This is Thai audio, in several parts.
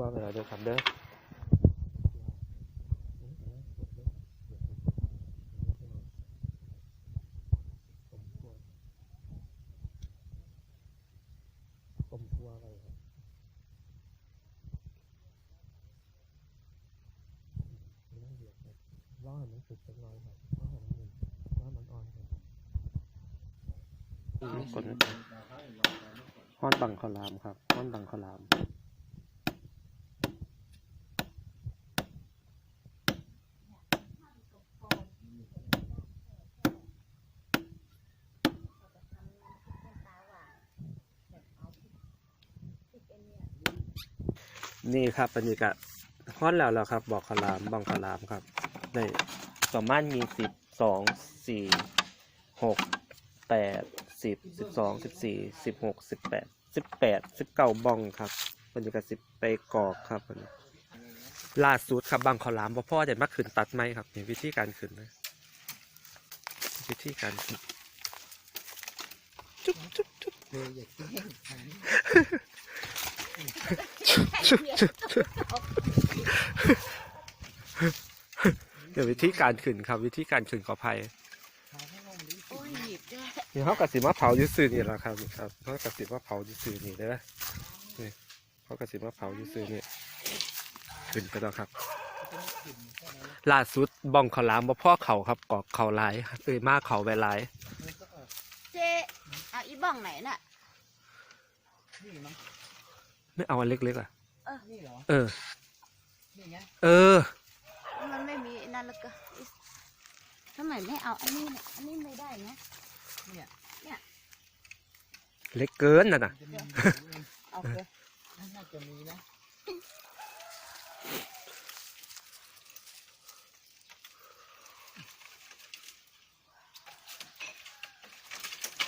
คั่วไปแล้วเด้อครับเด้อต้มคั่วไปครับไม่ต้องเดือดครับรอให้มันสุกสักหน่อยครับรอให้มันหนึ่งรอให้มันอ่อนครับกดนะครับฮ้อนบังข้าวหลามครับฮ้อนบังขลาม นี่ครับอันนี้ก็ฮอดแล้วแล้วครับ บอกขาวหลามบองขาวหลามครับได้ประมาณมีสิบสองสี่หกแปดสิบสิบสองสิบสี่สิบหกสิบแปดสิบแปดสิบเก้าบองครับอันนี้ก็สิบไปกรอกครับอันนี้ล่าสุดครับบางขาวหลามพ่อพ่อจะมาขึ้นตัดไหมครับนี่วิธีการขึ้นนะวิธีการขึ้นจุ๊บจุ๊บจุ๊บ เดี๋ยววิธีการขึ้นครับ วิธีการขึ้นขออภัยขายให้ยหยิบได้นี่เขากระสิมาเผายืซื้อนี่แหละครับนี่ครับเขากระสิมาเผายืซื้อนี่เด้อนี่เขากระสิมาเผายืซื้อนี่ขึ้นไปแล้วครับล่าสุดบ้องเขาวหลามบ่พ่อเขาครับกอกเขาลายเอ้ยมาเขาไปหลายเจเอาอีบ้องไหนน่ะนี่มั้ ไม่เอาอันเล็กๆอะ นี่เหรอเออ นี่ไงเออ มันไม่มีนั่นแล้วก็อิ๊สทำไมไม่เอาอันนี้เนี่ยอันนี้ไม่ได้นะเนี่ยเล็กเกินน่ะนะจะมีเอาไปน่าจะมีนะ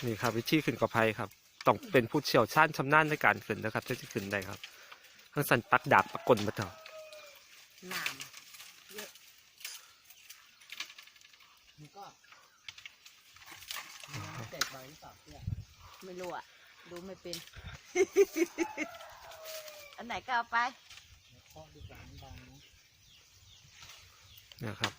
นี่ครับวิธีขึ้นกอไผ่ครับ ต้องเป็นผู้เชี่ยวชาญชำนาญในการขึ้นนะครับที่จะขึ้นได้ครับทั้งสันปักดาบปักกลมาเถอะหนามมันก็มีน้ำแตกใบหรือเปล่าเนี่ยไม่รู้อะดูไม่เป็น อันไหนก็เอาไปเดี๋ยวเคาะดีกว่ามันดังนะนะครับ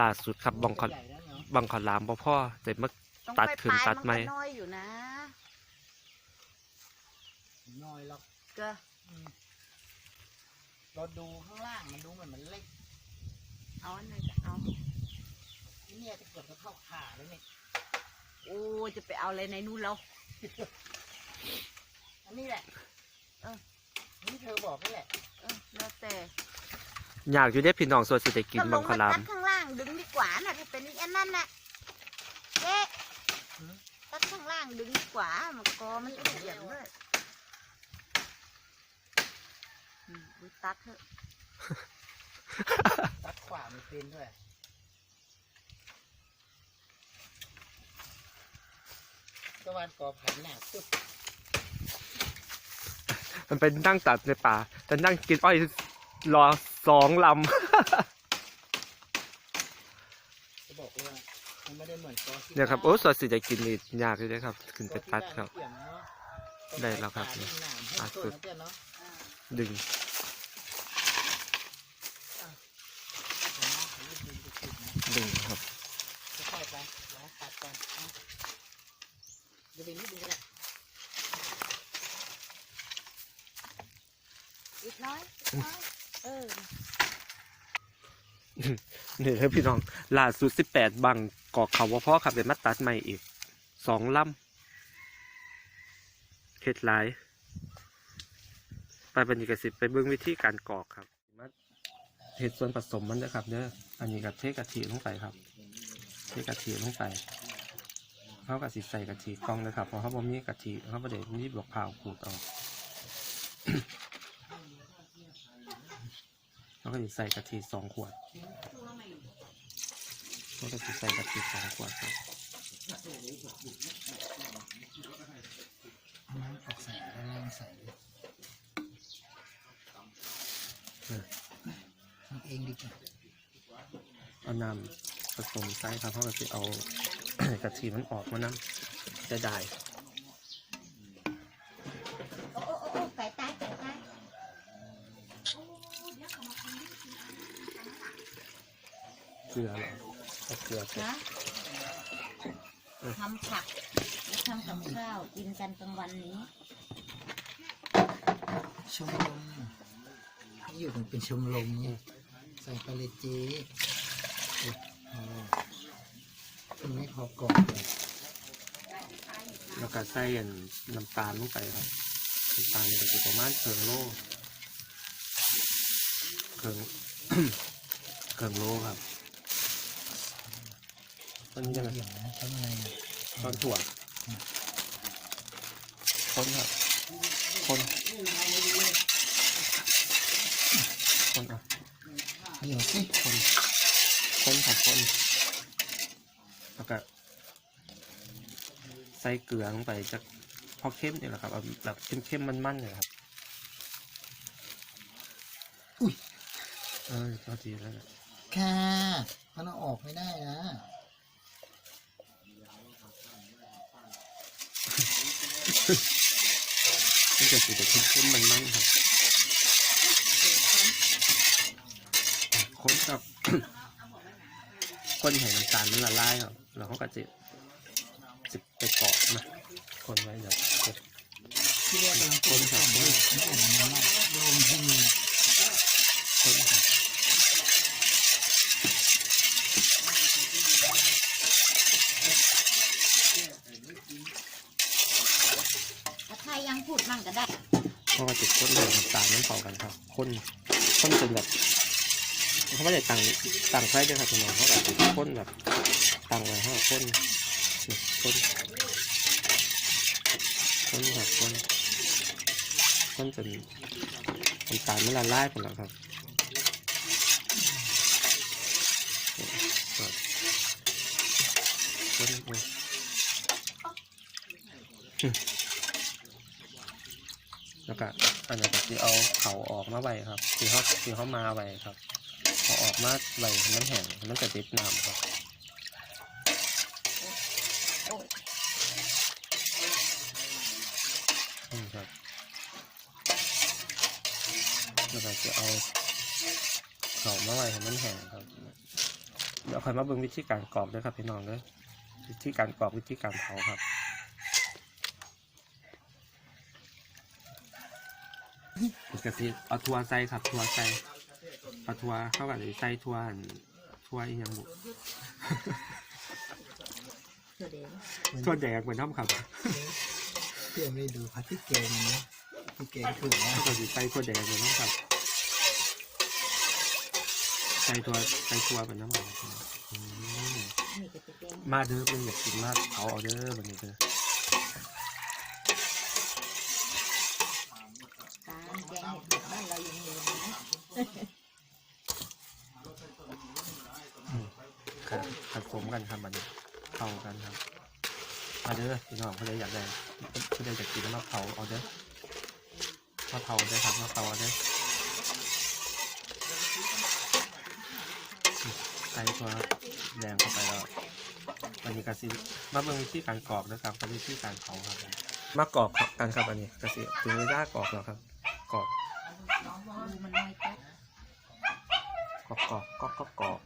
ล่าสุดครับบองขอใหญ่แล้วเนาะบองขอลามบ่พ่อแต่มาต้อง ตัดไปขึ้นปลายตัดมันไหมก็น้อยอยู่นะน้อยหรอกก็อืมเราดูข้างล่างมันดูเหมือนมันเล็กเอาอันไหนก็เอาที่เนี่ยจะเกือบจะเข้าขาแล้วเนี่ยโอ้จะไปเอาอะไรในนู่นแล้วอันนี้แหละเออนี่เธอบอกนี่แหละเออแล้วแต่อยากอยู่ได้พี่น้องส่วนสิได้กินก็ลบองงขอมาลาตัมดข้างล่างดึงดีกว่าน่ะถ้าเป็นอันนั้นน่ะเจ๊ ตัดข้างล่างดึงดีกว่ามันกอมันจะเสียงด้วยอืมอุ๊ยตัดเถอะตัดขวาไม่เป็นด้วยตะวันกอผันหนาปึ๊บมันเป็นนั่งตัดในป่าแต่นั่งกินอ้อยรอสองลจะบอกว่า มันไม่ได้เหมือนกอำเนี่ยครับโอ้ส่วนสิได้กินนี่ยากเลยนะครับ ขึ้นไปตัดครับ ได้แล้วครับตัตัดดสุสุดดเนาะดึงดึงครับค่อยๆไปลองตัดก่อนเอาเดี๋ยวไปนิดนึงก็ได้อีกน้อยอีกน้อยเออ นี่ครับพี่น้องล่าสุดสิบแปดบัง กอกเขาว่าพ่อขับเดี๋ยวมาตัดใหม่อีกสองลำเข็ดหลายไปบรรยากาศไปเบื้องวิธีการกอกครับมาเห็ดส่วนผสมมันนะครับเด้ออันนี้กับเทกะทิลงไปครับเทกะทิลงไปเขากะสิใส่กะทิกองเลยครับเพราะเขาบ่มีกะทิเขาบ่ได้มีบวกเผาขูดออกเขาก็จะใส่กะทิสองขวด ก็จะใส่กับติดสากว่าครับน้ำออกแสงแล้วล่างใส่เองดีกว่าเอาน้ำผสมใส่ครับเพราะเราจะเอากระทิมันออกมานะจะได้ดายโอ้เกลือหรอ เอาเกลือใส่นะทำผักและทำกับข้าวกินกันกลางวันนี้ชมรมให้อยู่กันเป็นชมรมเนี่ยใส่ไปเลยเจ๊โอ้โหมันไม่พอกรอบเลยแล้วก็ใส่อันน้ำตาลลงไปครับน้ำตาลนี่ก็จะประมาณเคืองโลเคืองเคืองโลครับ ตอนนี้ยังไงเดี๋ยวนะทำไงอะตอนถั่ว คนครับคน คนอะเดี๋ยวสิคน คนครับคนแล้วก็ใส่เกลือลงไปจากพอเข้มเนี่ยแหละครับเอาแบบเข้มๆมันๆเนี่ยครับ อุ้ย เออพอดีแล้วนะค่ะมันเอาออกไม่ได้นะ มันจะสีจะเข้มๆมันๆครับคนกับคนให้น้ำตาลมันละลายครับแล้วเขาก็จะจะไปเกาะมาคนไว้เดี๋ยวเดี๋ยวที่เรียกกำลังคนก่อนด้วยไม่อ่านน้ำมันลมที่มีคนครับ ถ้าใครยังพูดมั่งก็ได้ เขาก็จะคนให้น้ำตาลนั้นเข้ากัน ครับคนคนจนแบบเขาไม่ได้ตังตั้งไฟด้วยครับพี่น้องเขาแบบคนแบบตังไว้ห้าคนนี่คนคนแบบคนคนจนน้ำตาลมันละลายหมดแล้วครับครับคนคนแล้วก็ อันนี้ก็ที่เอาเขาออกมาไว้ครับที่เขาที่เขามาไว้ครับเอาออกมาไว้มันแห้งมันจะติดน้ำครับโอ้ยอืมครับแล้วก็จะเอาเขามาไว้ให้มันแห้งครับเดี๋ยวคอยมาเบิ่งวิธีการกรอกด้วยครับพี่น้องเลยวิธีการกรอกวิธีการเผาครับ กกสิเอาทัวใส่ครับทัวใส่เอาทัวเข้ากันใส่ทัวอั่นทัวอีกอย่างบุเดี๋ยวเดี๋ยวทัวแดงเหมือนน้ำครับเพื่อนไม่ดูพัดที่เกงนะที่เกงถูกนะเข้ากันใส่ทัวแดงเหมือนน้ำครับใส่ทัวใส่ทัวเป็นน้ำมันอืมนี่ก็จะเป็นมาเด้อเป็นอยากกินมากเอาเอาเด้อวันนี้เด้อ ตามแกงเห็ดบ้านเรายังมีนะ อืม ครับผสมกันครับมันเข้ากันครับมาเด้อพี่น้องเขาเลยอยากได้เขาเลยอยากกินมะเผาเอาเด้อมะเผาได้ครับมะเผาเอาเด้อใส่ตัวแดงเข้าไปแล้วอันนี้กะสิมาเบิ่งวิธีการกรอกนะครับกับวิธีการเผาครับมากรอกกันครับอันนี้กระสิถึงเวลากรอกแล้วครับกรอก ดูมันน้อยแป๊บ กร อกกรอกกรอกกรอก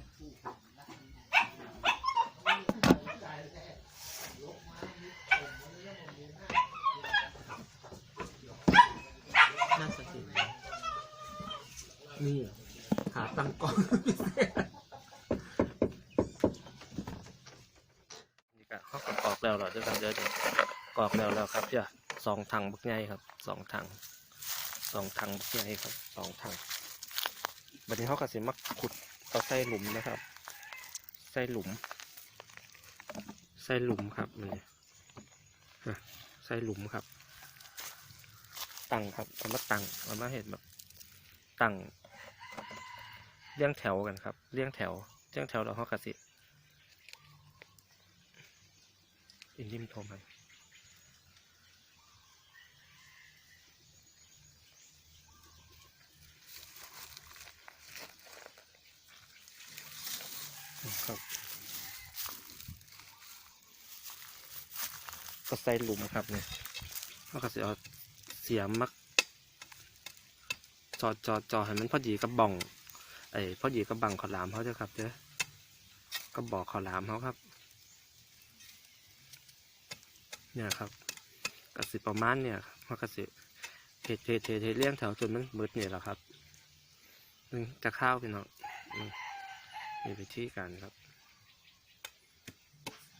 น่าจะถึงนี่เหาตังก่อนนี่ก็เขาก็กรอกแล้วเหรอเดี๋ยวกันเดี๋ยวเดี๋ยวกรอกแล้วแล้วครับเจ้าสองถังบักใหญ่ครับสองถังสองถังบักให้ครับสองถัง บัดนี้เขาก็สิมาขุดเอาใส่หลุมนะครับ ใส่หลุม ใส่หลุมครับมันนี่ฮะใส่หลุมครับ ตั้งครับเอามาตั้งเอามาเห็นแบบตั้งเรียงแถวกันครับเรียงแถวเรียงแถวแล้วเขาก็สิอินดิมโทรมัน ใส่หลุมครับเนี่ยเขาก็จะเอาเสียมมักจอจอจอให้มันพอดีกับบ่องไอ้พอดีกับบังขาวหลามเขาเด้อครับเด้ก็บอกข้าวหลามเขาครับ เนี่ยครับกสิประมาณเนี่ยเขากสิเทเทเทเทเลี้ยงแถวจนมันมืดเนี่ยแหละครับนึงจะข้าวพี่น้องมีวิธีการครับ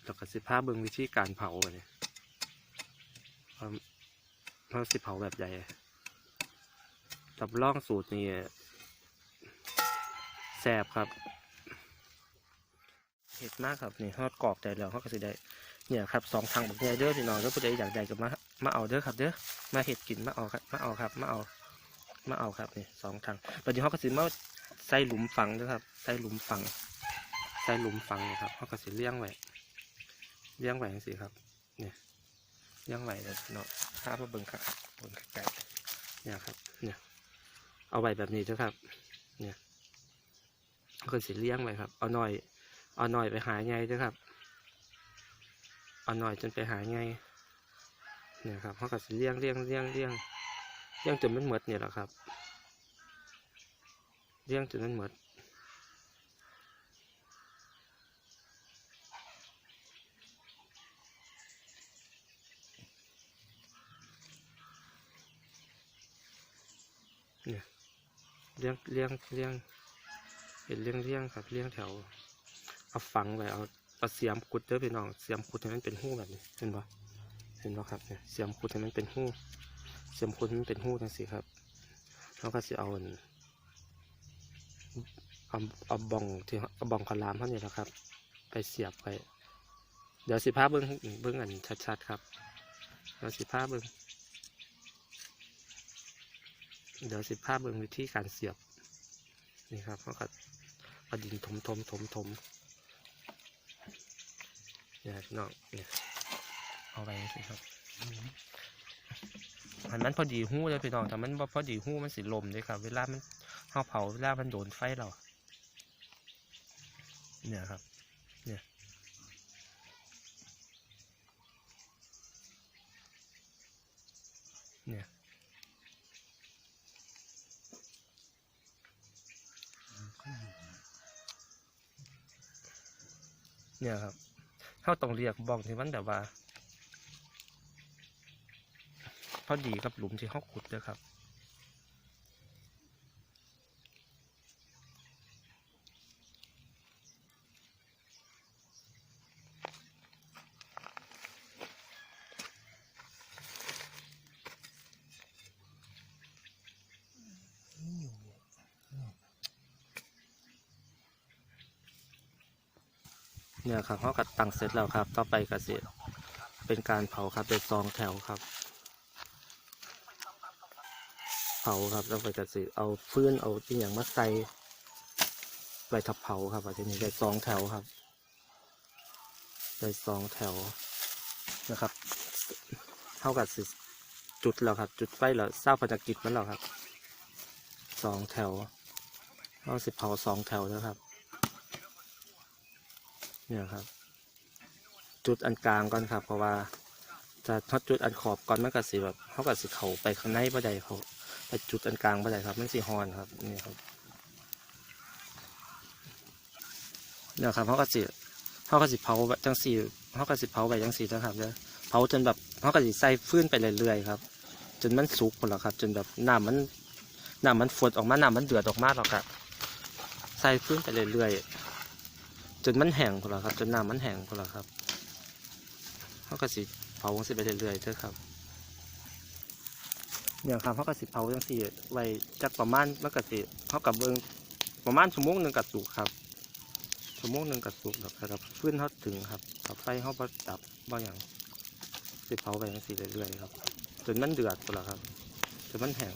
แล้วก็สิพาเบิ่งวิธีการเผาเนี่ย เขาสิเผาแบบใหญ่รับรองสูตรนี่แซ่บครับเผ็ดมากครับนี่ทอดกรอบใจแล้วเขาก็สิได้เนี่ยครับสองทางแบบนี้เด้อพี่น้องแล้วผู้ใดอยากได้ก็มามาเอาเด้อครับเด้อมาเห็ดกินมาเอาครับมาเอาครับมาเอามาเอาครับนี่สองทางปัจจุบันเขาก็สิมาใส่หลุมฝังเด้อครับใส่หลุมฝังใส่หลุมฝังนะครับเขาก็สิเลี้ยงไว้เลี้ยงไว้จังซี่ครับ ยเลี้ยงไว้เลยเนาะถ้ามาเบิ่งครับเบิ่งไก่เนี่ยครับ เนี่ย เอาไว้แบบนี้เด้อครับ เนี่ยเขาก็สิเลี้ยงไว้ครับ เอาหน่อย เอาหน่อยไปหาไงเด้อครับ เอาหน่อยจนไปหาไงเนี่ยครับเขาก็สิเลี้ยงเลี้ยงเลี้ยงเลี้ยงเลี้ยงจนมันหมดเนี่ยแหละครับเลี้ยงจนมันหมดเนี่ยเลี้ยงเลี้ยงเลี้ยงเห็นเลี้ยงเลี้ยงครับเลี้ยงแถว เอาฝังไว้เอาเอาเสียมขุดเด้อพี่น้องเสียมขุดให้มันเป็นหู้แบบนี้เห็นปะเห็นปะครับเนี่ยเสียมขุดให้มันเป็นหู้เสียมขุดให้มันเป็นหู้จังสิครับเราก็จะเอาเอาเอาบองที่เอาบองขาวหลามเท่านี้แหละครับ ไปเสียบไปเดี๋ยวสิพาเบิ้งเบิ้งอันชัดๆครับเดี๋ยวสิพาเบิ้ง เดี๋ยวสิพาพเบิ้งวิธีการเสียบ นี่ครับเขาก็เอาดินถมถมถมถมเนี่ยนองเนี่ยเอาไปสิครับอันนั้นพอดีหู้เลยพี่น้องแต่มันพอดีหู้มันสิลมเลยครับ เวลามันเอาเผาเวลามันโดนไฟเราเนี่ยครับ เนี่ยเนี่ย เนี่ยครับเขาต้องเรียกบ้องที่มันแบบว่าพอดีกับหลุมที่เขาขุดเลยครับ เนี่ยครับเขากัดตั้งเสร็จแล้วครับ ต่อไปก็สิเป็นการเผาครับเป็นซองแถวครับ เผาครับแล้วไปก็สิเอาฟืนเอาที่อย่างมาใส่ไปทับเผาครับอาจจะนี้ได้ซองแถวครับได้ซองแถวนะครับเท่ากับสิจุดแล้วครับ จุดไฟแล้วเศร้าพันกิจมันแล้วครับสองแถวเอาสิเผาสองแถวนะครับ เนี่ยครับ จุดอันกลางก่อนครับ เพราะว่าจะทอดจุดอันขอบก่อนมันก็สิแบบเขาก็สิเขาไปข้างในบ่ได้เขาไปจุดอันกลางบ่ได้ครับมันสิฮอนครับนี่ครับเนี่ยครับเขาก็สิเขาก็สิเผาแบบจังสี่เขาก็สิเผาไปจังสี่นะครับเนี่ยเผาจนแบบเขาก็สิใส่ฟื้นไปเรื่อยๆครับ จนมันสุกหมดแล้วครับ จนแบบน้ำมันน้ำมันฝดออกมาน้ำมันเดือดออกมาแล้วครับใส่ฟื้นไปเรื่อยๆ จนมันแห้งพอแล้วครับ จนน้ำมันแห้งพอแล้วครับเขาก็สิเผาสิไปเรื่อยๆเถอะครับเนี่ยครับเขาก็สิเผาจังสี่ไว้จักประมาณมันก็สิเขากับเบิงประมาณชั่วโมงหนึ่งกับสุกครับชั่วโมงหนึ่งกับสุกแล้วครับฟื้นเขาถึงครับกับไฟเขาประดับบ่อย่างสิเผาไปจังสี่เรื่อยๆครับจนมันเดือดพอแล้วครับจนมันแห้ง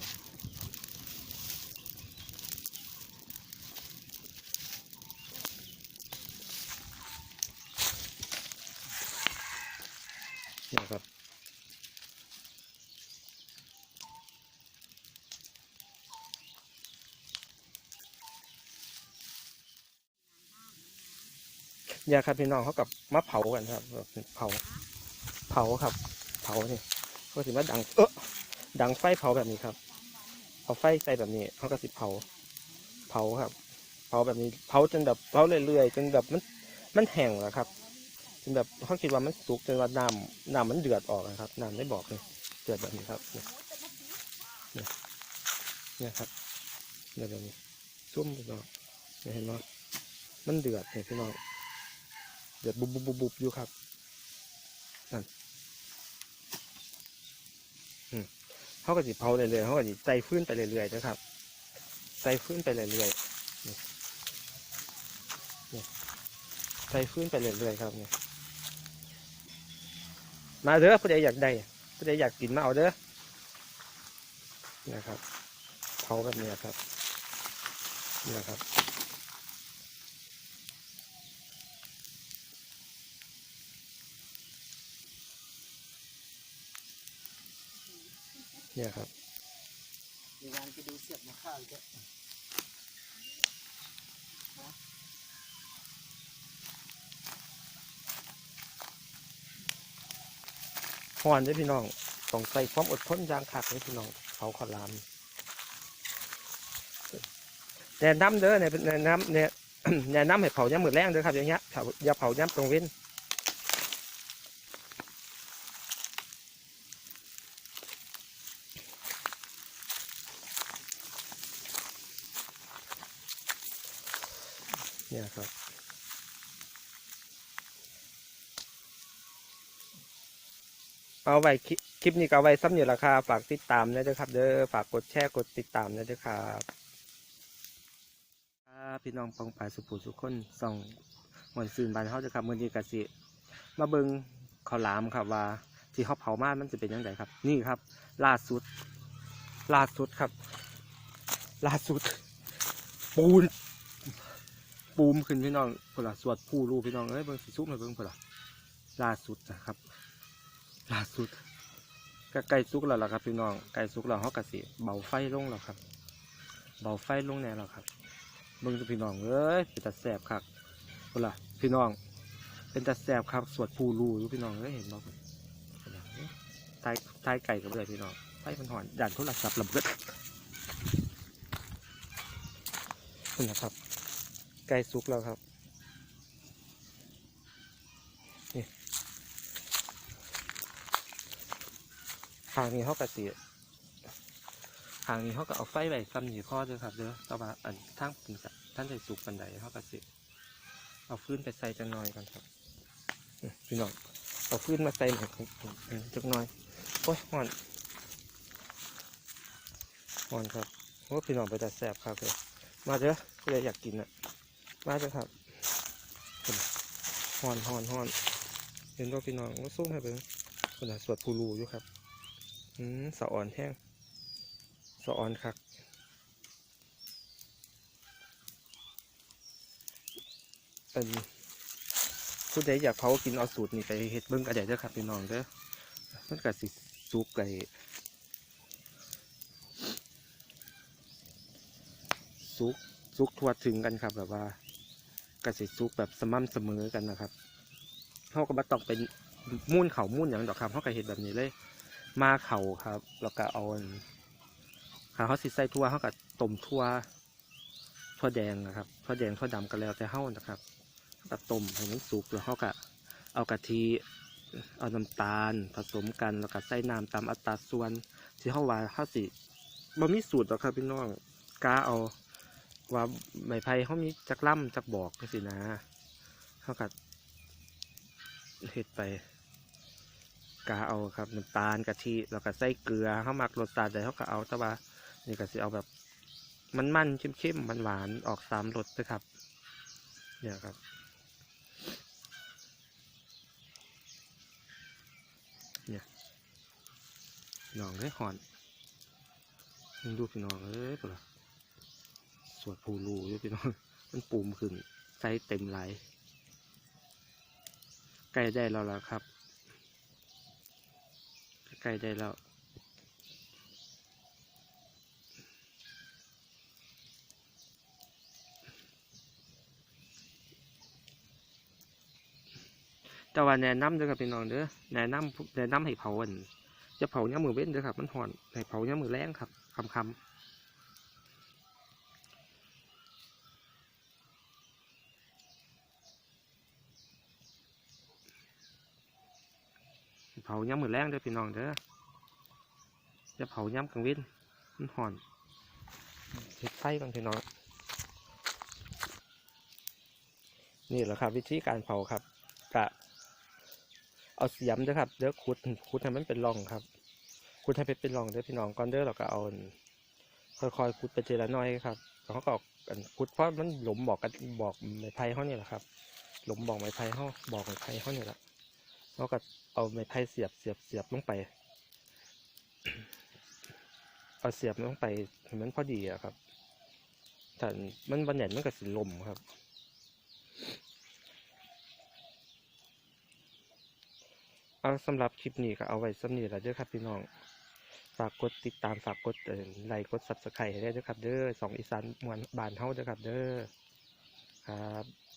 เนี่ยครับพี่น้องเขากับมาเผากันครับเผาเผาครับ เผานี่เขาถือว่าดังเออดังไฟเผาแบบนี้ครับเอาไฟใส่แบบนี้เขาก็สิเผา เผาครับ เผาแบบนี้เผาจนแบบเผาเรื่อยๆจนแบบมันมันแห้งแล้วครับจนแบบเขาคิดว่ามันสุกจนว่าน้ำน้ำมันเดือดออกนะครับน้ำไม่บอกเลยเดือดแบบนี้ครับเนี่ยเนี่ยครับเดือดแบบนี้ซุ่มพี่น้อเนี่ยเห็นไหมมันเดือดเนี่ยพี่น้อง เดือดบุบบุบบุบอยู่ครับนั่นอืมเขาก็จะเผาเรื่อยๆเขาก็จะใจฟื้นไปเรื่อยๆนะครับใจฟื้นไปเรื่อยๆนี่นี่ใจฟื้นไปเรื่อยๆครับเนี่ยมาเด้อผู้ใดอยากได้ผู้ใดอยากกินมาเอาเด้อนะครับเผาแบบนี้ครับนี่ครับ เนี่ยครับมีงานไปดูเสียบมาข้าวเยอะหอนเด้อพี่น้องต้องใส่ความอดทนอย่างคักเลยพี่น้องเผาขาวหลามแนะนำเด้อเนี่ยแนะนำเนี่ยแนะนำให้เผาย่ำมือแรงเด้อครับอย่างเงี้ยเผาอย่าเผาย่ำตรงเว้น เนี่ยครับ เอาไว้คลิปนี้ก็เอาไว้ซ้ำอยู่ราคาฝากติดตามนะเด้อครับ เด้อฝากกดแชร์กดติดตามนะเด้อครับพี่น้องปองปาสุภูสุขคนส่องหมวนซื่นบานเฮาเด้อครับมือนี้ก็สิมาเบิงข้าวหลามครับว่าที่เขาเผามามันจะเป็นยังไงครับ นี่ครับ ล่าสุด ล่าสุดครับ ล่าสุด ปูน ปูมขึ้นพี่น้องพุ่นล่ะสวดผู้รู้พี่น้องเอ้ยเบิ่งสิซุปมาเบิ่งพุ่นล่ะล่าสุดนะครับ ล่าสุดก็ใกล้สุกแล้วล่ะครับพี่น้องใกล้สุกแล้วเขากะสิเบาไฟลงแล้วครับ เบาไฟลงแน่แล้วครับเบิ่งพี่น้องเอ้ยเป็นตาแสบครับพุ่นล่ะพี่น้อง เป็นตาแสบครับสวดผู้รู้อยู่พี่น้องเอ้ยเห็นบ่พุ่นล่ะทายทายไก่กับเลยพี่น้องไฟมันหอนด่านโทรศัพท์ระเบิดนี่นะครับ ใกล้สุกแล้วครับทางนี้เขากระสีทางนี้เขาก็เอาไฟไว้ซ้ำหนีพ่อเด้อครับเด้อต่ว่าอันทางผมท่านใส่สุกปันใดเขากระสีเอาฟืนไปใส่จังหน่อยกันครับพี่น้องเอาฟืนมาใส่หน่อยจังหน่อยโอ้ยหอนหอนครับโอ้พี่น้องไปแต่แสบครับเลยมาเด้อก็เลยอยากกินอะ มาเด้อครับหอนหอนหอนเห็นว่าพี่น้องว่าสู้ให้เบิ่งคนสวดภูรูอยู่ครับอืมสะอ่อนแห้งสะอ่อนคักเป็นผู้ใดอยากเผากินเอาสูตรนี่ไปเฮ็ดเบิ้งกระเดี๋ยวเด้อครับพี่น้องเด้อมันก็สิสุกไก่สุกสุกทั่วถึงกันครับแบบว่า กสิสุกแบบสม่ำเสมอกันนะครับเขาก็บ่ต้องเป็นมุ่นเขามุ่นอย่างดอกครับเขาก็เห็นแบบนี้เลย มาเขาครับ แล้วก็เอาขาเขาสิใส่ทั่วเขาก็ต้มทั่วทั่วแดงนะครับทั่วแดงทั่วดำก็แล้วแต่เฮานะครับเขาก็ต้มให้มันสุกแล้วเขาก็เอากะทิเอาน้ำตาลผสมกันแล้วก็ใส่น้ำตามอัตราส่วนที่เขาว่าเขาสิบ่มีสูตรหรอกครับพี่น้องกาเอา ว่าไม้ไผ่เขามีจักล่ำจักบอกสินะเขาก็เห็ดไปกาเอาครับน้ำตาลกะทิแล้วก็ใส่เกลือเขาหมักรสชาติใดเขาก็เอาแต่ว่านี่ก็สิเอาแบบมันมันๆเข้มๆมันหวานออกสามรสนะครับ เนี่ยครับ เนี่ยน้องเลยหอนดูพี่น้องเอ้ยปะ สวดภูรูยู่พี่น้องมันปูมขึ้นใส่เต็มไหลใกล้ได้แล้วล่ะครับใกล้ได้แล้วแต่ว่าแนะนำเด้อครับพี่น้องเด้อแนะนำแนะนำให้เผาอันจะเผาย่ามมือเว้นเด้อครับ มันหอนให้เผาย่ามมือแรงครับคำคำ ย่ำมือแรงเด้อพี่น้องเด้อจะเผาย่ำกลางวินมันห่อนเฮ็ดไฟก่อนพี่น้อง นี่แหละครับ วิธีการเผาครับกะเอาเสียมเด้อครับเด้อขุดขุดให้มันเป็นร่องครับขุดให้เป็นเป็นร่องเด้อพี่น้องก่อนเด้อเราก็เอาค่อยๆขุดไปทีละน้อยครับแล้วเขาก็เอาอันขุดเพราะมันหลุมบอกกันบอกไม้ไผ่เขาเนี่ยแหละครับ หลุมบอกไม้ไผ่เขาบอกไม้ไผ่เขาเนี่ยแหละ แล้วก็เอาไม้ไผ่เสียบเสียบเสียบลงไป เอาเสียบลงไปให้มันพอดีอะครับแต่มันบันแหนมันก็สิลมครับเอาสำหรับคลิปนี้ก็เอาไว้สำนีแหละเด้อครับพี่น้อง ฝากกดติดตามฝากกดไลค์กดซับสไครต์ให้ได้เด้อครับเด้อสองอีสานมวนบานเฮาเด้อครับเด้อครับ